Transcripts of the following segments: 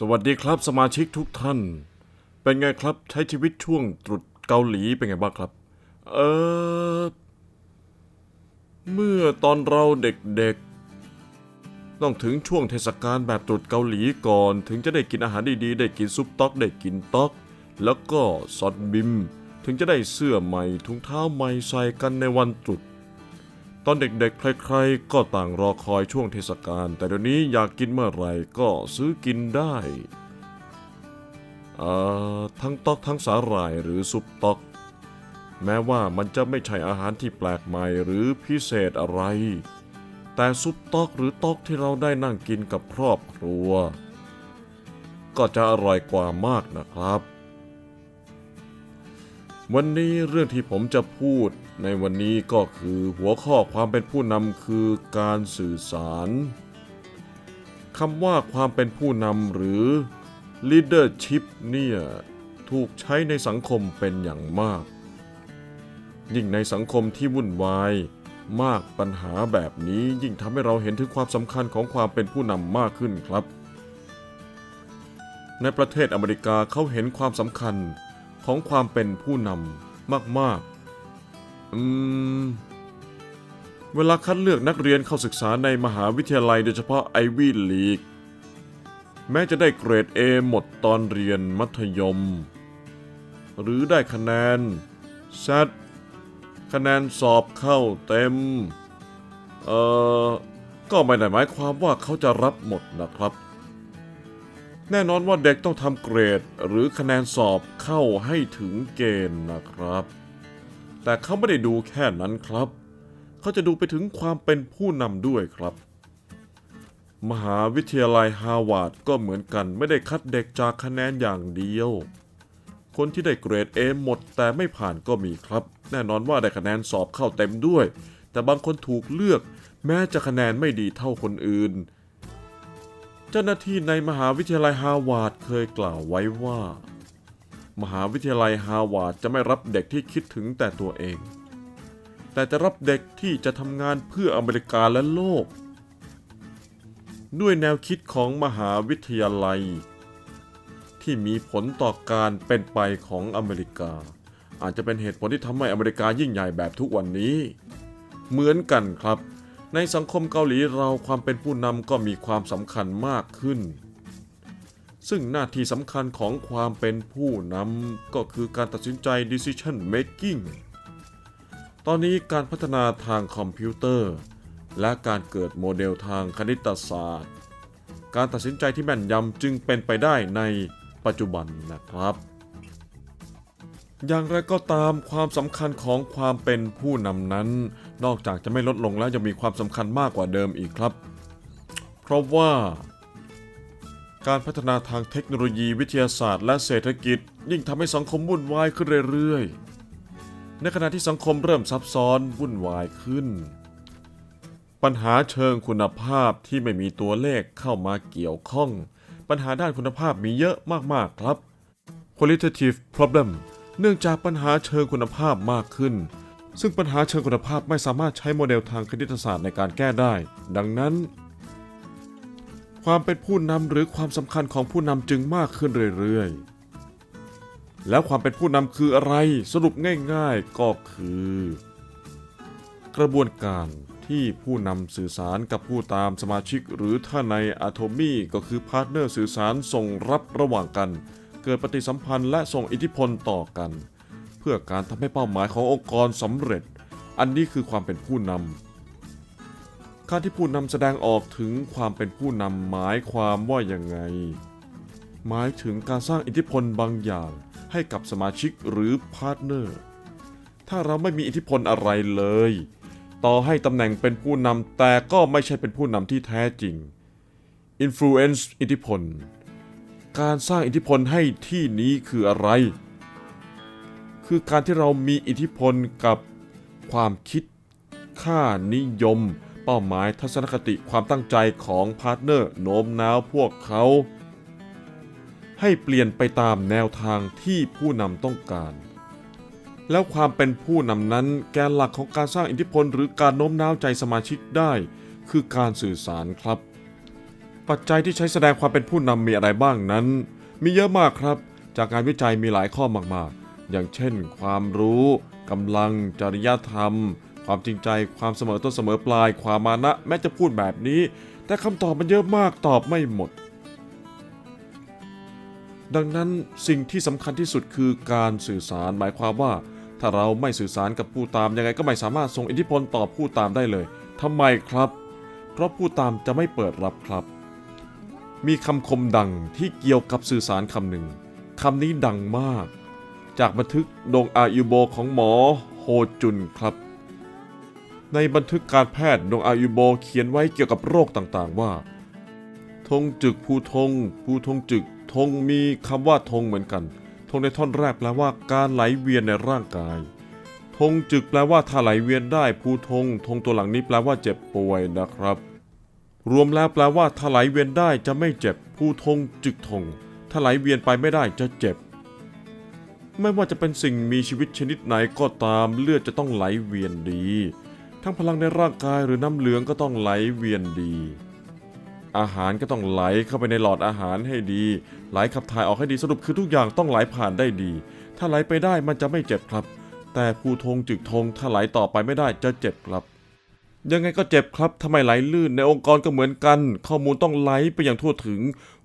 สวัสดีครับสมาชิกทุกท่าน เป็นไงครับใช้ชีวิตช่วงตรุษเกาหลีเป็นไงบ้างครับ เออเมื่อตอนเราเด็กๆ ต้องถึงช่วงเทศกาลแบบตรุษเกาหลีก่อน ถึงจะได้กินอาหารดีๆ ได้กินซุปต๊อกได้กินต๊อก แล้วก็ซอสบิม ถึงจะได้เสื้อใหม่ถุงเท้าใหม่ใส่กันในวันตรุษ ตอนเด็กๆ ใครๆ ก็ต่างรอคอยช่วงเทศกาล แต่เดี๋ยวนี้อยากกินเมื่อไหร่ก็ซื้อกินได้เอ่อทั้งต๊อกทั้งสาหร่ายหรือซุปต๊อก แม้ว่ามันจะไม่ใช่อาหารที่แปลกใหม่หรือพิเศษอะไร แต่ซุปต๊อกหรือต๊อกที่เราได้นั่งกินกับครอบครัว ก็จะอร่อยกว่ามากนะครับ วันนี้เรื่องที่ผมจะพูดในวันนี้ก็คือหัวข้อความเป็นผู้นำคือการสื่อสารคำว่าความเป็นผู้นำหรือ leadership เนี่ยถูกใช้ในสังคมเป็นอย่างมาก ยิ่งในสังคมที่วุ่นวาย มากปัญหาแบบนี้ยิ่งทำให้เราเห็นถึงความสำคัญของความเป็นผู้นำมากขึ้นครับ ในประเทศอเมริกาเขาเห็นความสำคัญ ของความเป็นผู้นำมากๆ อืม เวลาคัดเลือกนักเรียนเข้าศึกษาในมหาวิทยาลัยโดยเฉพาะไอวี่ลีก แม้จะได้เกรด A หมดตอนเรียนมัธยม หรือได้คะแนน Z คะแนนสอบเข้าเต็ม เอ่อ ก็ไม่ได้หมายความว่าเขาจะรับหมดนะครับ แน่นอนว่าเด็กต้องทำเกรดหรือคะแนนสอบเข้าให้ถึงเกณฑ์นะครับ แต่เขาไม่ได้ดูแค่นั้นครับ เขาจะดูไปถึงความเป็นผู้นำด้วยครับ มหาวิทยาลัยฮาร์วาร์ดก็เหมือนกันไม่ได้คัดเด็กจากคะแนนอย่างเดียว คนที่ได้เกรด A หมดแต่ไม่ผ่านก็มีครับ แน่นอนว่าได้คะแนนสอบเข้าเต็มด้วย แต่บางคนถูกเลือก แม้จะคะแนนไม่ดีเท่าคนอื่น เจ้าหน้าที่ในมหาวิทยาลัยฮาร์วาร์ดเคยกล่าวไว้ว่า มหาวิทยาลัยฮาร์วาร์ดจะไม่รับเด็กที่คิดถึงแต่ตัวเอง แต่จะรับเด็กที่จะทำงานเพื่ออเมริกาและโลก ด้วยแนวคิดของมหาวิทยาลัย ที่มีผลต่อการเป็นไปของอเมริกา อาจจะเป็นเหตุผลที่ทำให้อเมริกายิ่งใหญ่แบบทุกวันนี้ เหมือนกันครับ ในสังคมเกาหลีเราความเป็นผู้นำก็มีความสำคัญมากขึ้น ซึ่งหน้าที่สำคัญของความเป็นผู้นำก็คือการตัดสินใจ decision making ตอนนี้การพัฒนาทางคอมพิวเตอร์ และการเกิดโมเดลทางคณิตศาสตร์ การตัดสินใจที่แม่นยำจึงเป็นไปได้ในปัจจุบันนะครับ อย่างไรก็ตามความสำคัญของความเป็นผู้นำนั้น นอกจากจะไม่ลดลงแล้วยังมีความสำคัญมากกว่าเดิมอีกครับ เพราะว่า การพัฒนาทางเทคโนโลยีวิทยาศาสตร์ และเศรษฐกิจ ยิ่งทำให้สังคมวุ่นวายขึ้นเรื่อยๆ ในขณะที่สังคมเริ่มซับซ้อนวุ่นวายขึ้น ปัญหาเชิงคุณภาพที่ไม่มีตัวเลขเข้ามาเกี่ยวข้อง ปัญหาด้านคุณภาพมีเยอะมากๆครับ qualitative problem เนื่องจากปัญหาเชิงคุณภาพมากขึ้น ซึ่งปัญหาเชิงคุณภาพไม่สามารถใช้โมเดลทางคณิตศาสตร์ในการแก้ได้ ดังนั้น ความเป็นผู้นำหรือความสำคัญของผู้นำจึงมากขึ้นเรื่อยๆ แล้วความเป็นผู้นำคืออะไรสรุปง่ายๆก็คือ กระบวนการที่ผู้นำสื่อสารกับผู้ตามสมาชิกหรือถ้าในอะโทมี่ก็คือพาร์ทเนอร์สื่อสารส่งรับระหว่างกัน เกิดปฏิสัมพันธ์และส่งอิทธิพลต่อกัน พื่อการทำให้เป้าหมายขององค์กรสำเร็จ อันนี้คือความเป็นผู้นำการที่ผู้นำแสดงออกถึงความเป็นผู้นำหมายความว่าอย่างไง หมายถึงการสร้างอิทธิพลบางอย่างให้กับสมาชิกหรือพาร์ทเนอร์ ถ้าเราไม่มีอิทธิพลอะไรเลย ต่อให้ตำแหน่งเป็นผู้นำแต่ก็ไม่ใช่เป็นผู้นำที่แท้จริง influence อิทธิพล การสร้างอิทธิพลให้ที่นี้คืออะไร คือการที่เรามีอิทธิพลกับความคิด ค่านิยม เป้าหมายทัศนคติความตั้งใจของพาร์ทเนอร์โน้มน้าวพวกเขา ให้เปลี่ยนไปตามแนวทางที่ผู้นำต้องการ แล้วความเป็นผู้นำนั้นแกนหลักของการสร้างอิทธิพลหรือการโน้มน้าวใจสมาชิกได้ คือการสื่อสารครับ ปัจจัยที่ใช้แสดงความเป็นผู้นำมีอะไรบ้างนั้น มีเยอะมากครับ จากการวิจัยมีหลายข้อมากๆ อย่างเช่น ความรู้กำลังจริยธรรม ความจริงใจความเสมอต้นเสมอปลาย ความมานะ แม้จะพูดแบบนี้ แต่คำตอบมันเยอะมากตอบไม่หมด ดังนั้นสิ่งที่สำคัญที่สุดคือการสื่อสารหมายความว่า ถ้าเราไม่สื่อสารกับผู้ตามยังไงก็ไม่สามารถส่งอิทธิพลต่อผู้ตามได้เลยทำไมครับ เพราะผู้ตามจะไม่เปิดรับครับ มีคำคมดังที่เกี่ยวกับสื่อสารคำหนึ่งคำนี้ดังมาก จากบันทึกดงอายุโบของหมอโฮจุนครับ ในบันทึกการแพทย์ดงอายุโบเขียนไว้เกี่ยวกับโรคต่างๆว่าธงจึกภูธงภูธงจึกธงมีคำว่าธงเหมือนกันธงในท่อนแรกแปลว่าการไหลเวียนในร่างกายธงจึกแปลว่าถ้าไหลเวียนได้ภูธงธงตัวหลังนี้แปลว่าเจ็บป่วยนะครับรวมแล้วแปลว่าถ้าไหลเวียนได้จะไม่เจ็บภูธงจึกธงถ้าไหลเวียนไปไม่ได้จะเจ็บ ไม่ว่าจะเป็นสิ่งมีชีวิตชนิดไหนก็ตามเลือดจะต้องไหลเวียนดี ทั้งพลังในร่างกายหรือน้ำเหลืองก็ต้องไหลเวียนดี อาหารก็ต้องไหลเข้าไปในหลอดอาหารให้ดี ไหลขับถ่ายออกให้ดีสรุปคือทุกอย่างต้องไหลผ่านได้ดี ถ้าไหลไปได้มันจะไม่เจ็บครับ แต่ภูธงจึกธงถ้าไหลต่อไปไม่ได้จะเจ็บครับ ยังไงก็เจ็บครับทำไมไหลลื่นในองค์กรก็เหมือนกัน ข้อมูลต้องไหลไปอย่างทั่วถึง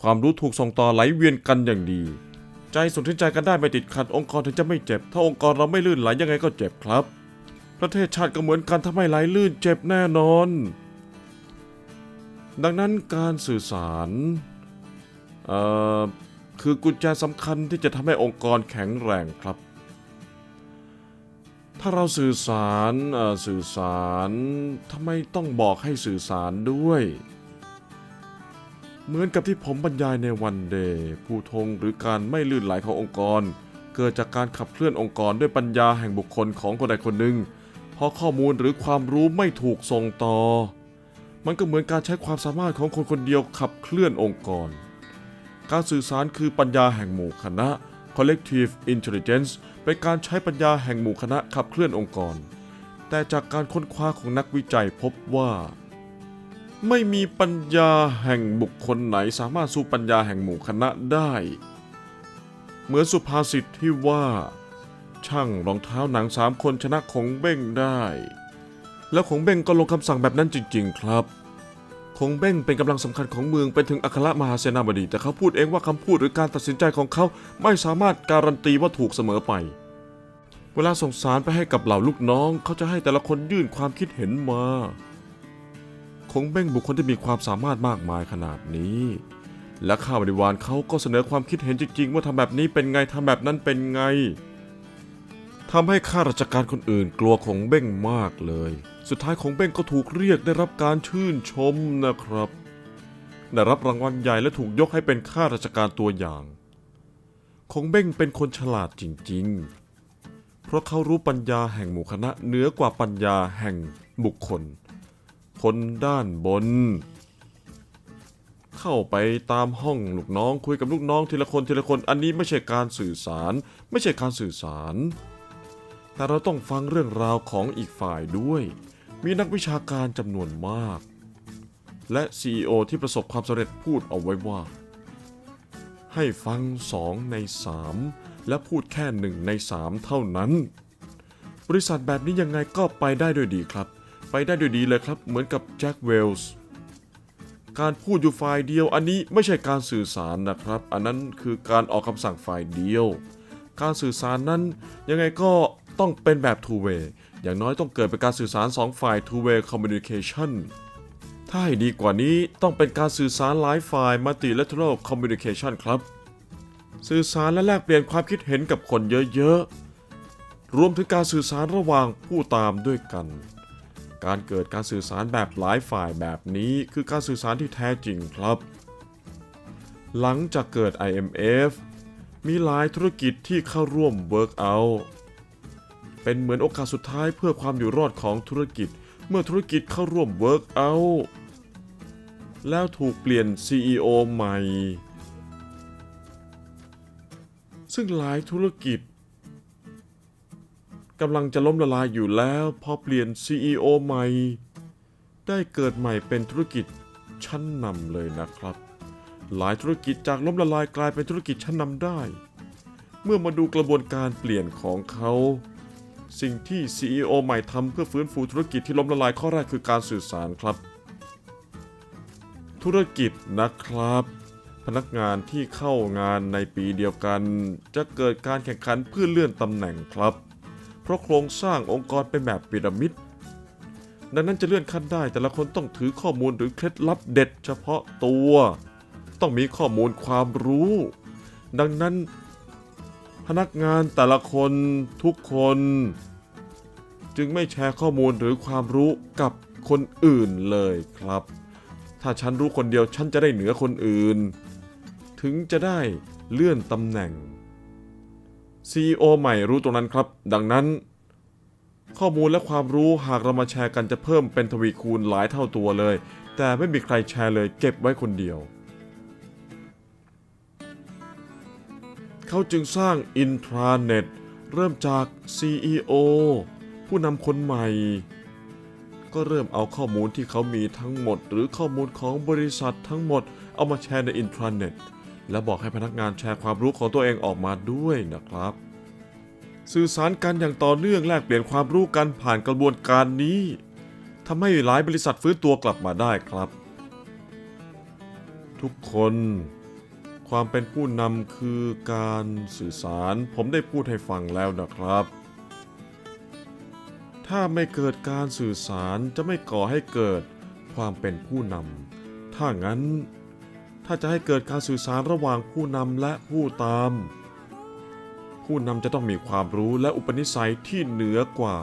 ความรู้ถูกส่งต่อไหลเวียนกันอย่างดี ใจสนธิใจกันได้ไม่ติดขัดองค์กรถึงจะไม่เจ็บ ถ้าองค์กรเราไม่ลื่นไหลยังไงก็เจ็บครับ ประเทศชาติก็เหมือนกันถ้าไม่ไหลลื่นเจ็บแน่นอน ดังนั้นการสื่อสารเอ่อคือกุญแจสำคัญที่จะทำให้องค์กรแข็งแรงครับ ถ้าเราสื่อสารสื่อสารทำไมต้องบอกให้สื่อสารด้วย เหมือนกับที่ผมบรรยายในวันเดย์ผู้ทงหรือการไม่ลื่นไหลขององค์กร เกิดจากการขับเคลื่อนองค์กรด้วยปัญญาแห่งบุคคลของคนใดคนหนึ่งเพราะข้อมูลหรือความรู้ไม่ถูกส่งต่อ มันก็เหมือนการใช้ความสามารถของคนคนเดียวขับเคลื่อนองค์กร การสื่อสารคือปัญญาแห่งหมู่คณะ collective intelligence เป็นการใช้ปัญญาแห่งหมู่คณะขับเคลื่อนองค์กร แต่จากการค้นคว้าของนักวิจัยพบว่า ไม่มีปัญญาแห่งบุคคลไหนสามารถสู้ปัญญาแห่งหมู่คณะได้ เหมือนสุภาษิตที่ว่า ช่างรองเท้าหนังสามคนชนะคงเบ้งได้ แล้วคงเบ้งก็ลงคำสั่งแบบนั้นจริง ๆ ครับคงเบ้งเป็นกำลังสำคัญของเมืองเป็นถึงอัครมหาเสนาบดี แต่เขาพูดเองว่าคำพูดหรือการตัดสินใจของเขาไม่สามารถการันตีว่าถูกเสมอไป เวลาส่งสารไปให้กับเหล่าลูกน้อง เขาจะให้แต่ละคนยื่นความคิดเห็นมา งเบ้งบุคคลที่มีความสามารถมากมายขนาดนี้ และข้าบริวารเขาก็เสนอความคิดเห็นจริง ๆ ว่าทำแบบนี้เป็นไงทำแบบนั้นเป็นไงทำให้ข้าราชการคนอื่นกลัวคงเบ้งมากเลย สุดท้ายคงเบ้งก็ถูกเรียกได้รับการชื่นชมนะครับ ได้รับรางวัลใหญ่และถูกยกให้เป็นข้าราชการตัวอย่าง คงเบ้งเป็นคนฉลาดจริง ๆ เพราะเขารู้ปัญญาแห่งหมู่คณะเหนือกว่าปัญญาแห่งบุคคล คนด้านบน เข้าไปตามห้องลูกน้องคุยกับลูกน้องทีละคนทีละคนอันนี้ไม่ใช่การสื่อสาร ไม่ใช่การสื่อสาร แต่เราต้องฟังเรื่องราวของอีกฝ่ายด้วย มีนักวิชาการจำนวนมาก และ CEO ที่ประสบความสำเร็จพูดเอาไว้ว่า ให้ฟังสองในสามและพูดแค่หนึ่งในสามเท่านั้น บริษัทแบบนี้ยังไงก็ไปได้ด้วยดีครับ ไปได้ด้วยดีเลยครับ เหมือนกับแจ็คเวลส์การพูดอยู่ฝ่ายเดียว อันนี้ไม่ใช่การสื่อสารนะครับ อันนั้นคือการออกคำสั่งฝ่ายเดียว การสื่อสารนั้นยังไงก็ต้องเป็นแบบ two way อย่างน้อยต้องเกิดเป็นการสื่อสาร 2 ฝ่าย two way communication ถ้าให้ดีกว่านี้ต้องเป็นการสื่อสารหลายฝ่าย multilateral communication ครับ สื่อสารและแลกเปลี่ยนความคิดเห็นกับคนเยอะๆ รวมถึงการสื่อสารระหว่างผู้ตามด้วยกัน การเกิดการสื่อสารแบบหลายฝ่ายแบบนี้คือการสื่อสารที่แท้จริงครับ หลังจากเกิด IMF มีหลายธุรกิจที่เข้าร่วม Workout เป็นเหมือนโอกาสสุดท้ายเพื่อความอยู่รอดของธุรกิจ เมื่อธุรกิจเข้าร่วม Workout แล้วถูกเปลี่ยน CEO ใหม่ ซึ่งหลายธุรกิจ กำลังจะล้มละลายอยู่แล้ว พอเปลี่ยน CEO ใหม่ ได้เกิดใหม่เป็นธุรกิจชั้นนำเลยนะครับ หลายธุรกิจจากล้มละลายกลายเป็นธุรกิจชั้นนำได้ เมื่อมาดูกระบวนการเปลี่ยนของเขา สิ่งที่ CEO ใหม่ทำเพื่อฟื้นฟูธุรกิจที่ล้มละลายข้อแรกคือการสื่อสารครับ ธุรกิจนะครับพนักงานที่เข้างานในปีเดียวกัน จะเกิดการแข่งขันเพื่อเลื่อนตำแหน่งครับ เพราะโครงสร้างองค์กรเป็นแบบพีระมิด ดังนั้นจะเลื่อนขั้นได้แต่ละคนต้องถือข้อมูลหรือเคล็ดลับเด็ดเฉพาะตัว ต้องมีข้อมูลความรู้ ดังนั้น พนักงานแต่ละคนทุกคน จึงไม่แชร์ข้อมูลหรือความรู้กับคนอื่นเลยครับ ถ้าฉันรู้คนเดียวฉันจะได้เหนือคนอื่น ถึงจะได้เลื่อนตำแหน่ง CEO ใหม่รู้ตรงนั้นครับ ดังนั้น ข้อมูลและความรู้หากเรามาแชร์กันจะเพิ่มเป็นทวีคูณหลายเท่าตัวเลย แต่ไม่มีใครแชร์เลยเก็บไว้คนเดียว เขาจึงสร้างอินทราเน็ตเริ่มจาก CEO ผู้นำคนใหม่ ก็เริ่มเอาข้อมูลที่เขามีทั้งหมด หรือข้อมูลของบริษัททั้งหมดเอามาแชร์ในอินทราเน็ต และบอกให้พนักงานแชร์ความรู้ของตัวเองออกมาด้วยนะครับ สื่อสารกันอย่างต่อเนื่องแลกเปลี่ยนความรู้กันผ่านกระบวนการนี้ทำให้หลายบริษัทฟื้นตัวกลับมาได้ครับ ทุกคน ความเป็นผู้นำคือการสื่อสารผมได้พูดให้ฟังแล้วนะครับ ถ้าไม่เกิดการสื่อสารจะไม่ก่อให้เกิดความเป็นผู้นำถ้างั้น ถ้าจะให้เกิดการสื่อสารระหว่างผู้นำและผู้ตาม ผู้นำจะต้องมีความรู้และอุปนิสัยที่เหนือกว่า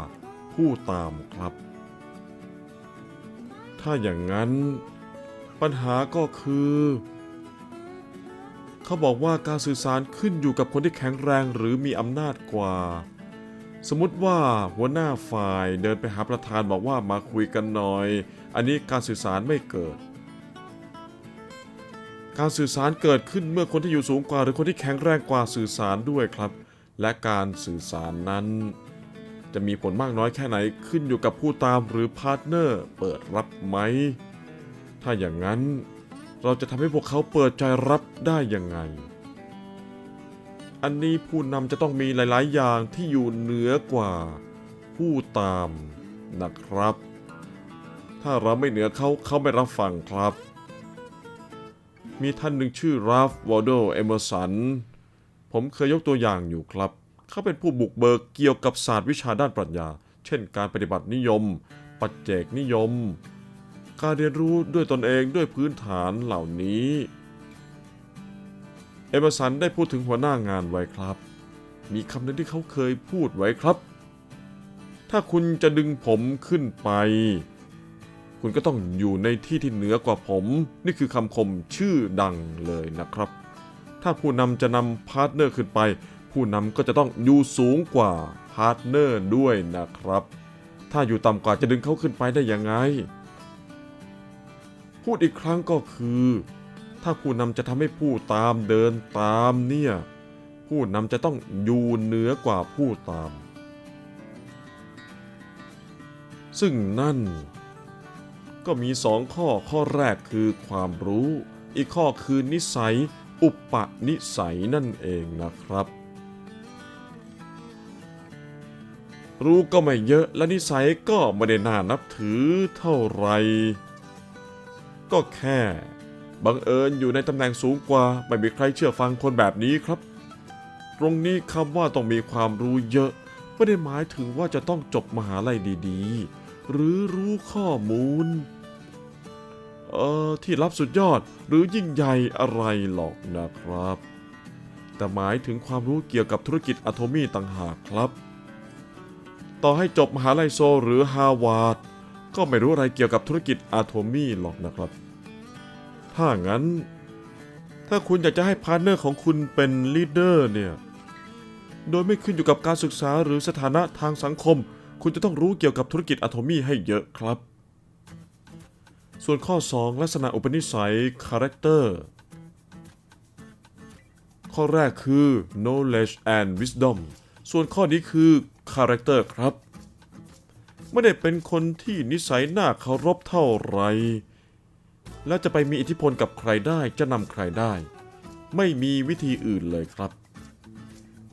ผู้ตามครับ ถ้าอย่างนั้น ปัญหาก็คือ เขาบอกว่าการสื่อสารขึ้นอยู่กับคนที่แข็งแรงหรือมีอำนาจกว่า สมมติว่าหัวหน้าฝ่ายเดินไปหาประธานบอกว่ามาคุยกันหน่อย อันนี้การสื่อสารไม่เกิด การสื่อสารเกิดขึ้นเมื่อคนที่อยู่สูงกว่า หรือคนที่แข็งแรงกว่าสื่อสารด้วยครับ และการสื่อสารนั้น จะมีผลมากน้อยแค่ไหนขึ้นอยู่กับผู้ตามหรือพาร์ทเนอร์เปิดรับไหม ถ้าอย่างนั้นเราจะทำให้พวกเขาเปิดใจรับได้ยังไง อันนี้ผู้นำจะต้องมีหลาย ๆ อย่างที่อยู่เหนือกว่า ผู้ตามนะครับ ถ้าเราไม่เหนือเขาเขาไม่รับฟังครับ มีท่านหนึ่งชื่อราฟวอลโดเอเมอร์สัน ผมเคยยกตัวอย่างอยู่ครับ เขาเป็นผู้บุกเบิกเกี่ยวกับศาสตร์วิชาด้านปรัชญา เช่นการปฏิบัตินิยม ปัจเจกนิยม การเรียนรู้ด้วยตนเองด้วยพื้นฐานเหล่านี้ เอเมอร์สันได้พูดถึงหัวหน้างานไว้ครับ มีคำนึงที่เขาเคยพูดไว้ครับ ถ้าคุณจะดึงผมขึ้นไป คุณก็ต้องอยู่ในที่ที่เหนือกว่าผม นี่คือคำคมชื่อดังเลยนะครับ ถ้าผู้นำจะนำพาร์ทเนอร์ขึ้นไป ผู้นำก็จะต้องอยู่สูงกว่าพาร์ทเนอร์ด้วยนะครับ ถ้าอยู่ต่ำกว่าจะดึงเขาขึ้นไปได้ยังไง พูดอีกครั้งก็คือ ถ้าผู้นำจะทำให้ผู้ตามเดินตามเนี่ย ผู้นำจะต้องอยู่เหนือกว่าผู้ตาม ซึ่งนั่น ก็มีสองข้อข้อแรกคือความรู้ อีกข้อคือนิสัย อุปนิสัยนั่นเองนะครับ รู้ก็ไม่เยอะและนิสัยก็ไม่ได้น่านับถือเท่าไหร่ก็แค่บังเอิญอยู่ในตำแหน่งสูงกว่าไม่มีใครเชื่อฟังคนแบบนี้ครับ ตรงนี้คำว่าต้องมีความรู้เยอะไม่ได้หมายถึงว่าจะต้องจบมหาลัยดีๆ หรือรู้ข้อมูล เอ่อที่รับสุดยอดหรือยิ่งใหญ่อะไรหรอกนะครับ แต่หมายถึงความรู้เกี่ยวกับธุรกิจอะโทมี่ต่างหากครับ ต่อให้จบมหาลัยโซหรือฮาวาดก็ไม่รู้อะไรเกี่ยวกับธุรกิจอะโทมี่หรอกนะครับ ถ้างั้น ถ้าคุณอยากจะให้พาร์ทเนอร์ของคุณเป็นลีดเดอร์เนี่ย โดยไม่ขึ้นอยู่กับการศึกษาหรือสถานะทางสังคม คุณจะต้องรู้เกี่ยวกับธุรกิจอะโทมี่ให้เยอะครับ ส่วนข้อ 2 ลักษณะอุปนิสัย character ข้อแรกคือ knowledge and wisdom ส่วนข้อนี้คือ character ครับ ไม่ได้เป็นคนที่นิสัยน่าเคารพเท่าไร แล้วจะไปมีอิทธิพลกับใครได้จะนำใครได้ ไม่มีวิธีอื่นเลยครับ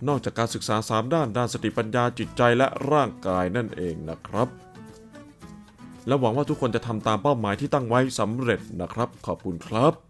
นอกจากการศึกษา 3 ด้านด้านสติปัญญาจิตใจและร่างกายนั่นเองนะครับ และหวังว่าทุกคนจะทำตามเป้าหมายที่ตั้งไว้สำเร็จนะครับ ขอบคุณครับ